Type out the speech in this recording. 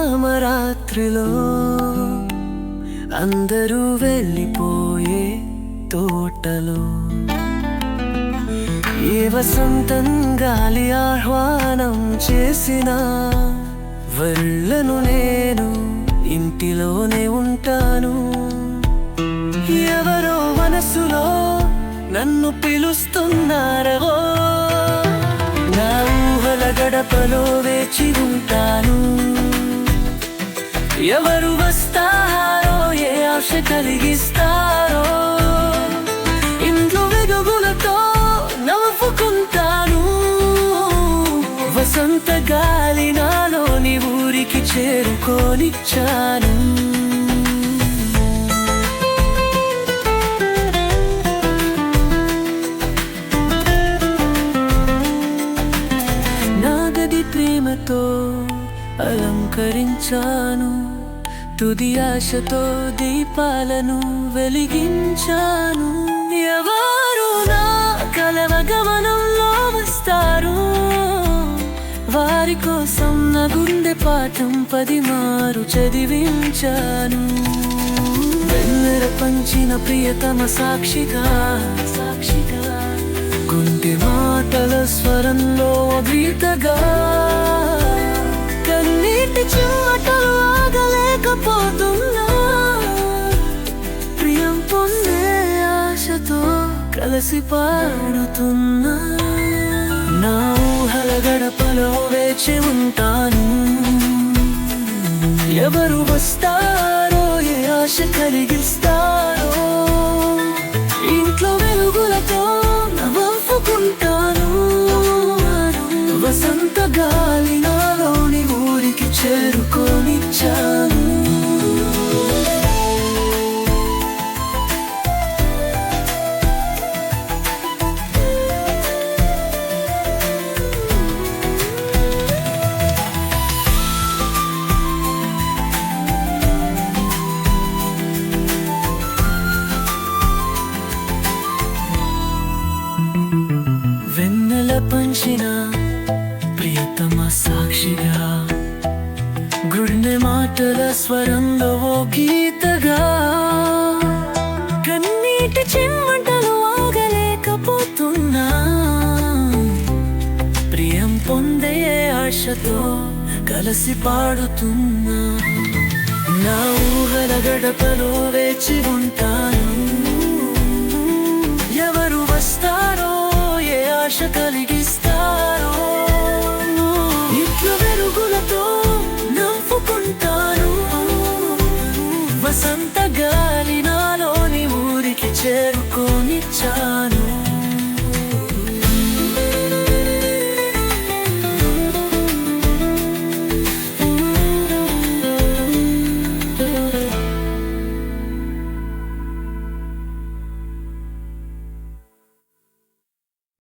రాత్రిలో అందరూ వెళ్ళిపోయే తోటలో ఏ వసంతం గాలి ఆహ్వానం చేసిన వెళ్ళను నేను ఇంటిలోనే ఉంటాను. ఎవరో మనసులో నన్ను పిలుస్తున్నారవో నా ఊహల గడపలో వేచి వసంత గాలి నాలోని ఊరికి చేరుకోనిచ్చాను. నాగది ప్రేమతో అలంకరించాను. తుది ఆశతో దీపాలను వెలిగించాను. ఎవరు నా కలవ వారి కోసం నా గుండె పాఠం పది మారు చదివించాను. వెన్నెర పంచిన ప్రియతమ సాక్షిగా సాక్షిగా. గుండె మాటల స్వరంలో గీతగా కన్నీటి చిమ్మటలు ఆగలేకపోతున్నా. ప్రియం పొందే ఆశతో కలిసి పాడుతున్నా. నీలో వేచి ఉంటాను. ఎవరు వస్తారో ఏ ఆశ కలిగిస్తారో. వెన్నెల ప్రియతమ సాక్షిగా గుండె మాటల స్వరంలో ఓ గీతగా కన్నీటి చిమ్మటలు ఆగలేకపోతున్నా. ప్రియం పొందే ఆశతో కలిసి పాడుతున్నా. నా ఊహల గడపలో వేచి girl, you.